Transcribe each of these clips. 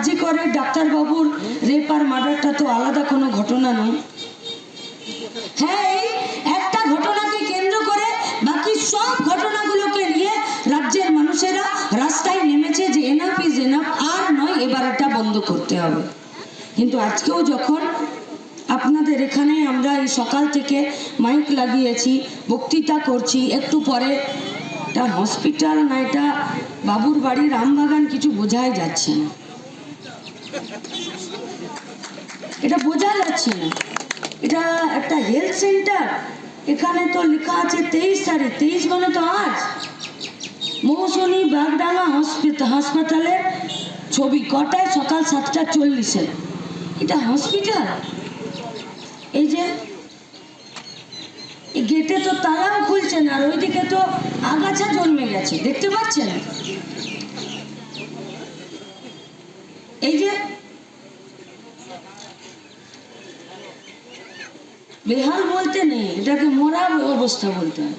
আরজি করে ডাক্তারবাবুর রেপ আর মার্ডারটা তো আলাদা কোনো ঘটনা নয়। হ্যাঁ এই একটা ঘটনাকে কেন্দ্র করে বাকি সব ঘটনাগুলোকে নিয়ে রাজ্যের মানুষেরা রাস্তায় নেমেছে যে এনাফ ইজ এনাফ আর নয়, এবার এটা বন্ধ করতে হবে। কিন্তু আজকেও যখন আপনাদের এখানে আমরা এই সকাল থেকে মাইক লাগিয়েছি, বক্তৃতা করছি, একটু পরে এটা হসপিটাল না, এটা বাবুর বাড়ি, রামবাগান কিছু বোঝাই যাচ্ছে না। এটা বোঝা যাচ্ছে না। এটা একটা হেলথ সেন্টার এখানে তো লেখা আছে তেইশ তারিখ, তেইশ মানে তো আজ। মৌসুমী বাগডাঙ্গা হাসপাতালের ছবি কটায়? সকাল সাতটা চল্লিশে। এটা হসপিটাল এই যে গেটে তো তালাও খুলছে না, আর ওইদিকে তো আগাছা জন্মে গেছে। দেখতে পাচ্ছেন? এই যে বেহাল বলতে নেই, এটাকে মরা অবস্থা বলতে হয়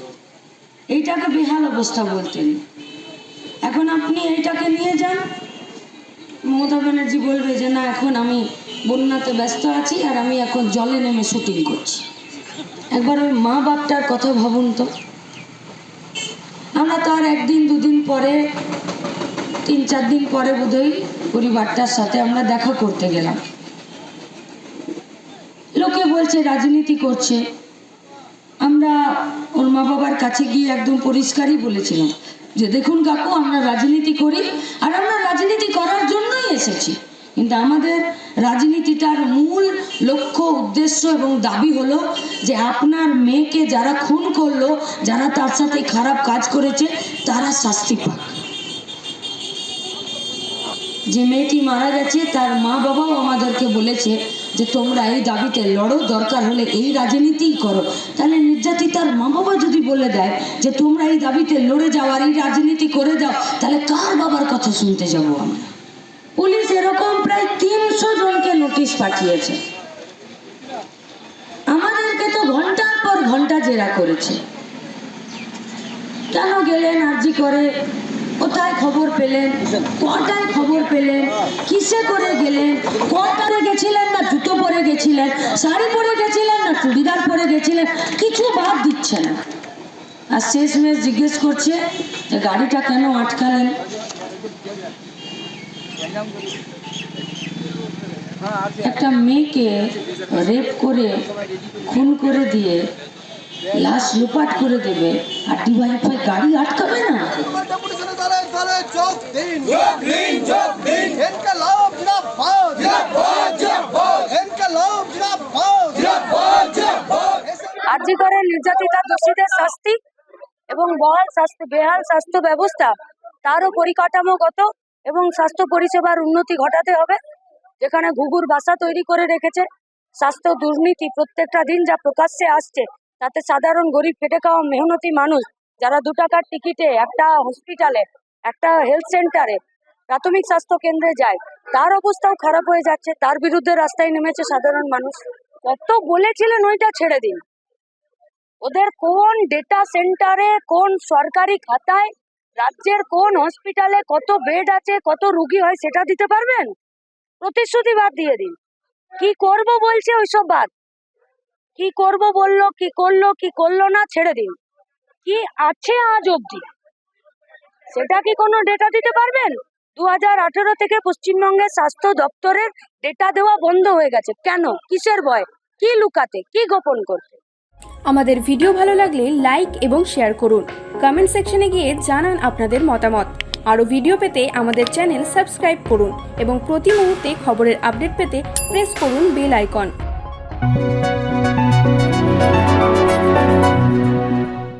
এইটাকে বেহাল অবস্থা বলতে নেই। এখন আপনি এইটাকে নিয়ে যান। মমতা ব্যানার্জি বলবে যে, না, এখন আমি বন্যাতে ব্যস্ত আছি আর আমি এখন জলে নেমে শুটিং করছি। একবার ওই মা বাপটার কথা ভাবুন তো। আমরা তো আর একদিন দুদিন পরে তিন চার দিন পরে বোধহয় পরিবারটার সাথে আমরা দেখা করতে গেলাম। লোকে বলছে, রাজনীতি করছে। আমরা ওর মা বাবার কাছে গিয়ে একদম পরিষ্কারই বলেছিলাম যে, দেখুন কাকু, আমরা রাজনীতি করি আর আমরা রাজনীতি করার জন্যই এসেছি। কিন্তু আমাদের রাজনীতিটার মূল লক্ষ্য, উদ্দেশ্য এবং দাবি হলো যে, আপনার মেয়েকে যারা খুন করল, যারা তার সাথে খারাপ কাজ করেছে, তারা শাস্তি পাক। যে মেয়েটি মারা গেছে, তার মা বাবাও আমাদেরকে বলেছে যে তোমরা এই দাবিতে লড়ো, দরকার হলে এই রাজনীতিই করো। তাহলে নির্যাতিতার মা বাবা যদি বলে দেয় যে তোমরা এই দাবিতে লড়ে যাও আর এই রাজনীতি করে যাও, তাহলে কার বাবার কথা শুনতে যাব আমরা? পুলিশ এরকম প্রায় তিনশো জনকে নোটিশ পাঠিয়েছে। আমাদেরকে তো ঘণ্টার পর ঘণ্টা জেরা করেছে। কেন গেলেন আর্জি করে? খবর পেলেন? কটায় খবর পেলেন? কিসে করে গেলেন? কটারে গেছিলেন না জুতো পরে গেছিলেন? শাড়ি পরে গেছিলেন না চুড়িদার পরে গেছিলেন? কিছু বাদ দিচ্ছে না। আর শেষমেশ জিজ্ঞেস করছে যে গাড়িটা কেন আটকালেন? একটা মেয়েকে রেপ করে, খুন করে দিয়ে লাশ লোপাট করে দেবে, আর ডিওয়াইফাই গাড়ি আটকাবে না। জিন্দাবাদ আর্যিকরের নির্যাতিতা দোষীদের শাস্তি এবং বহাল স্বাস্থ্য বেহাল স্বাস্থ্য ব্যবস্থা, তারও পরিকাঠামোগত এবং স্বাস্থ্য পরিষেবার উন্নতি ঘটাতে হবে, যেখানে ঘুঘুর বাসা তৈরি করে রেখেছে। স্বাস্থ্য দুর্নীতি প্রত্যেকটা দিন যা প্রকাশ্যে আসছে তাতে সাধারণ গরিব খেটে খাওয়া মেহনতি মানুষ যারা দু টাকার টিকিটে একটা হসপিটালে, একটা হেলথ সেন্টারে, প্রাথমিক স্বাস্থ্য কেন্দ্রে যায়, তার অবস্থাও খারাপ হয়ে যাচ্ছে, তার বিরুদ্ধে রাস্তায় নেমেছে সাধারণ মানুষ। কত বলেছিলেন ওইটা ছেড়ে দিন। ওদের কোন ডেটা সেন্টারে কোন সরকারি খাতায়, রাজ্যের কোন হসপিটালে কত বেড আছে, কত রুগী হয় সেটা দিতে পারবেন? প্রতিশ্রুতি বাদ দিয়ে দিন। কি করব বলছে ওইসব বাদ। কি করব বলল, কি করল কি করল না, ছেড়ে দিন কি আছে আজ অবধি? সেটা কি কোনো ডেটা দিতে পারবেন? দু হাজার আঠেরো থেকে পশ্চিমবঙ্গের স্বাস্থ্য দপ্তরের ডেটা দেওয়া বন্ধ হয়ে গেছে। কেন? কিসের ভয়? কি লুকাতে? কি গোপন করতে? আমাদের ভিডিও ভালো লাগলে লাইক এবং শেয়ার করুন। কমেন্ট সেকশনে গিয়ে জানান আপনাদের মতামত। আরও ভিডিও পেতে আমাদের চ্যানেল সাবস্ক্রাইব করুন এবং প্রতি মুহূর্তে খবরের আপডেট পেতে প্রেস করুন বেল আইকন